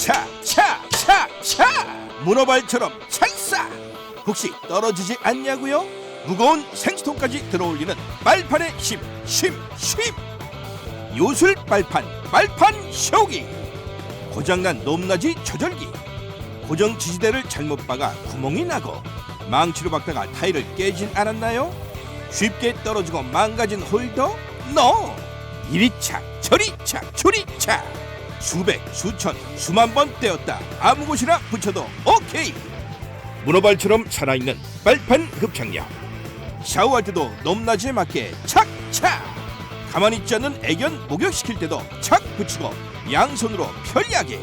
차차차차 문어발처럼 찰싸 혹시 떨어지지 않냐고요? 무거운 생수통까지 들어올리는 빨판의 힘, 쉼, 쉼 요술 빨판, 빨판 쇼기 고장난 높낮이 조절기 고정 지지대를 잘못 박아 구멍이 나고 망치로 박다가 타일을 깨진 않았나요? 쉽게 떨어지고 망가진 홀더? NO! 이리 착 저리 착 저리 착 수백 수천 수만 번 떼었다. 아무 곳이나 붙여도 오케이. 문어발처럼 살아있는 빨판 흡착력 샤워할 때도 높낮이에 맞게 착착. 가만히 있지 않는 애견 목욕시킬 때도 착 붙이고 양손으로 편리하게.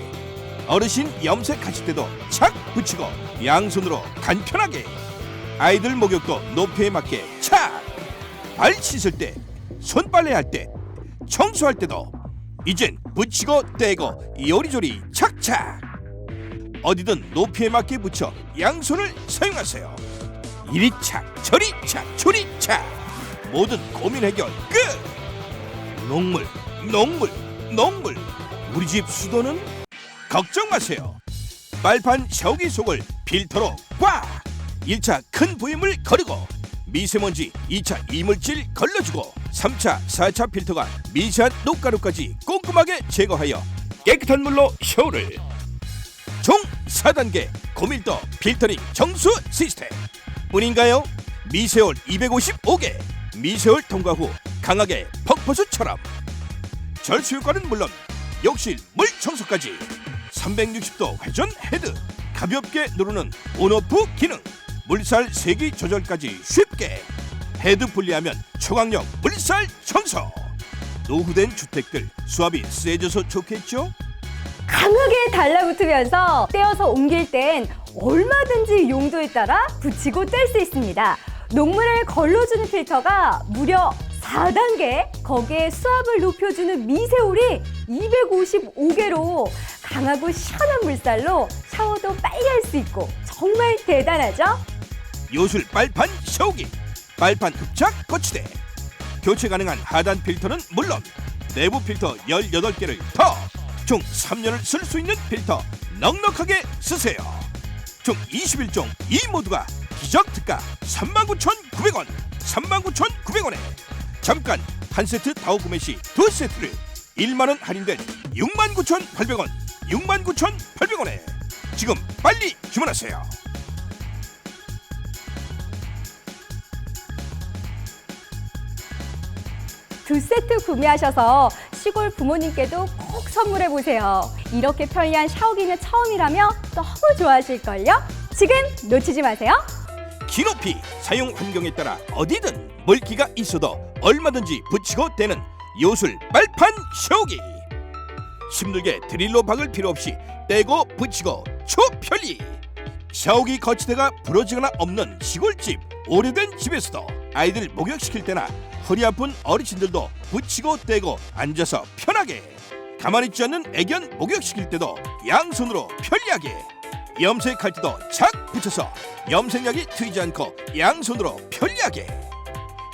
어르신 염색하실 때도 착 붙이고 양손으로 간편하게. 아이들 목욕도 높이에 맞게 착 발 씻을 때 손빨래 할 때 청소할 때도 이젠 붙이고 떼고 요리조리 착착. 어디든 높이에 맞게 붙여 양손을 사용하세요. 이리 착 저리 착 저리 착. 모든 고민 해결 끝! 농물 농물 농물. 우리 집 수도는 걱정 마세요. 빨판 샤워기 속을 필터로 꽉! 1차 큰 부임을 거르고 미세먼지 2차 이물질 걸러주고 3차 4차 필터가 미세한 녹가루까지 꼼꼼하게 제거하여 깨끗한 물로 샤워를. 총 4단계 고밀도 필터링 정수 시스템. 뿐인가요? 미세올 255개 미세올 통과 후 강하게 퍽퍼수처럼. 절수 효과는 물론 욕실 물 청소까지. 360도 회전 헤드. 가볍게 누르는 온오프 기능 물살 세기 조절까지 쉽게 헤드 분리하면 초강력 물살 청소 노후된 주택들 수압이 세져서 좋겠죠? 강하게 달라붙으면서 떼어서 옮길 땐 얼마든지 용도에 따라 붙이고 뗄 수 있습니다. 녹물을 걸러주는 필터가 무려 4단계, 거기에 수압을 높여주는 미세올이 255개로 강하고 시원한 물살로 샤워도 빨리 할 수 있고 정말 대단하죠? 요술 빨판 샤워기. 빨판 흡착 거치대. 교체 가능한 하단 필터는 물론 내부 필터 18개를 더 총 3년을 쓸 수 있는 필터 넉넉하게 쓰세요. 총 21종 이 모두가 기적 특가 39,900원 39,900원에 잠깐 한 세트 다우 구매 시 두 세트를 1만원 할인된 69,800원 69,800원에 지금 빨리 주문하세요 두 세트 구매하셔서 시골 부모님께도 꼭 선물해 보세요. 이렇게 편리한 샤워기는 처음이라며 너무 좋아하실걸요? 지금 놓치지 마세요. 키높이 사용 환경에 따라 어디든 물기가 있어도 얼마든지 붙이고 떼는 요술 빨판 샤워기 힘들게 드릴로 박을 필요 없이 떼고 붙이고 초편리 샤워기 거치대가 부러지거나 없는 시골집 오래된 집에서도 아이들 목욕시킬 때나 허리 아픈 어르신들도 붙이고 떼고 앉아서 편하게. 가만히 있지 않는 애견 목욕시킬 때도 양손으로 편리하게. 염색할 때도 착 붙여서 염색약이 트이지 않고 양손으로 편리하게.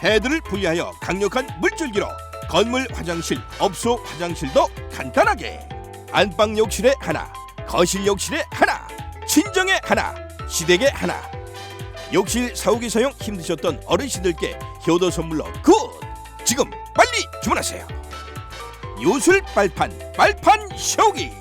헤드를 분리하여 강력한 물줄기로 건물 화장실, 업소 화장실도 간단하게. 안방 욕실에 하나, 거실 욕실에 하나, 친정에 하나, 시댁에 하나. 욕실 사오기 사용 힘드셨던 어르신들께 효도 선물로 굿! 지금 빨리 주문하세요. 요술 빨판, 빨판 샤워기